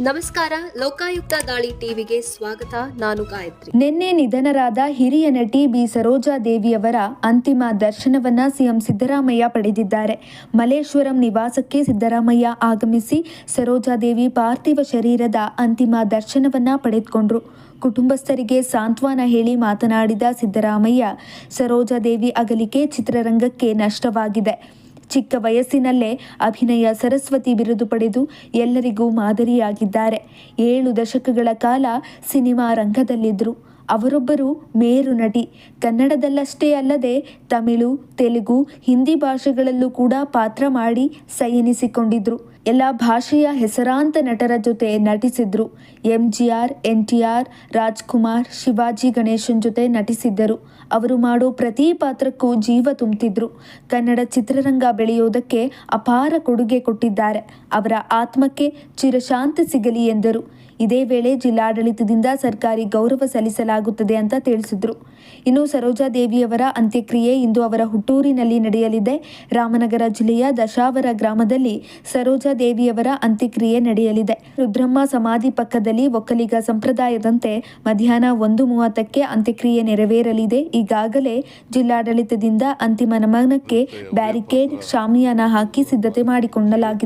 ನಮಸ್ಕಾರ, ಲೋಕಾಯುಕ್ತ ದಾಳಿ ಟಿವಿಗೆ ಸ್ವಾಗತ. ನಾನು ಗಾಯತ್ರಿ. ನಿನ್ನೆ ನಿಧನರಾದ ಹಿರಿಯ ನಟಿ ಬಿ. ಸರೋಜಾ ದೇವಿಯವರ ಅಂತಿಮ ದರ್ಶನವನ್ನ ಸಿಎಂ ಸಿದ್ದರಾಮಯ್ಯ ಪಡೆದಿದ್ದಾರೆ. ಮಲೇಶ್ವರಂ ನಿವಾಸಕ್ಕೆ ಸಿದ್ದರಾಮಯ್ಯ ಆಗಮಿಸಿ ಸರೋಜಾದೇವಿ ಪಾರ್ಥಿವ ಶರೀರದ ಅಂತಿಮ ದರ್ಶನವನ್ನ ಪಡೆದುಕೊಂಡ್ರು. ಕುಟುಂಬಸ್ಥರಿಗೆ ಸಾಂತ್ವನ ಹೇಳಿ ಮಾತನಾಡಿದ ಸಿದ್ದರಾಮಯ್ಯ ಸರೋಜಾದೇವಿ ಅಗಲಿಕೆ ಚಿತ್ರರಂಗಕ್ಕೆ ನಷ್ಟವಾಗಿದೆ. ಚಿಕ್ಕ ವಯಸ್ಸಿನಲ್ಲೇ ಅಭಿನಯ ಸರಸ್ವತಿ ಬಿರುದು ಪಡೆದು ಎಲ್ಲರಿಗೂ ಮಾದರಿಯಾಗಿದ್ದಾರೆ. ಏಳು ದಶಕಗಳ ಕಾಲ ಸಿನಿಮಾ ರಂಗದಲ್ಲಿದ್ದರು. ಅವರೊಬ್ಬರು ಮೇರು ನಟಿ. ಕನ್ನಡದಲ್ಲಷ್ಟೇ ಅಲ್ಲದೆ ತಮಿಳು, ತೆಲುಗು, ಹಿಂದಿ ಭಾಷೆಗಳಲ್ಲೂ ಕೂಡ ಪಾತ್ರ ಮಾಡಿ ಸೈನಿಸಿಕೊಂಡಿದ್ರು ಎಲ್ಲ ಭಾಷೆಯ ಹೆಸರಾಂತ ನಟರ ಜೊತೆ ನಟಿಸಿದ್ರು. M G R N T R Rajkumar, Sivaji Ganesan ಜೊತೆ ನಟಿಸಿದ್ದರು. ಅವರು ಮಾಡೋ ಪ್ರತಿ ಪಾತ್ರಕ್ಕೂ ಜೀವ ತುಂಬುತ್ತಿದ್ರು ಕನ್ನಡ ಚಿತ್ರರಂಗ ಬೆಳೆಯೋದಕ್ಕೆ ಅಪಾರ ಕೊಡುಗೆ ಕೊಟ್ಟಿದ್ದಾರೆ. ಅವರ ಆತ್ಮಕ್ಕೆ ಚಿರಶಾಂತಿ ಸಿಗಲಿ ಎಂದರು. ಇದೇ ವೇಳೆ ಜಿಲ್ಲಾಡಳಿತದಿಂದ ಸರ್ಕಾರಿ ಗೌರವ ಸಲ್ಲಿಸಲಾಗುತ್ತದೆ ಅಂತ ತಿಳಿಸಿದ್ರು. ಇನ್ನು ಸರೋಜಾ ದೇವಿಯವರ ಅಂತ್ಯಕ್ರಿಯೆ ಇಂದು ಅವರ ಹುಟ್ಟೂರಿನಲ್ಲಿ ನಡೆಯಲಿದೆ. ರಾಮನಗರ ಜಿಲ್ಲೆಯ ದಶಾವರ ಗ್ರಾಮದಲ್ಲಿ ಸರೋಜಾ ದೇವಿಯವರ ಅಂತ್ಯಕ್ರಿಯೆ ನಡೆಯಲಿದೆ. ರುದ್ರಮ್ಮ ಸಮಾಧಿ ಪಕ್ಕದಲ್ಲಿ ಒಕ್ಕಲಿಗ ಸಂಪ್ರದಾಯದಂತೆ ಮಧ್ಯಾಹ್ನ ಒಂದು ಮೂವತ್ತಕ್ಕೆ ಅಂತ್ಯಕ್ರಿಯೆ ನೆರವೇರಲಿದೆ. ಈಗಾಗಲೇ ಜಿಲ್ಲಾಡಳಿತದಿಂದ ಅಂತಿಮ ನಮನಕ್ಕೆ ಬ್ಯಾರಿಕೇಡ್ ಶಾಮಿಯಾನ ಹಾಕಿ ಸಿದ್ಧತೆ ಮಾಡಿಕೊಳ್ಳಲಾಗಿದೆ.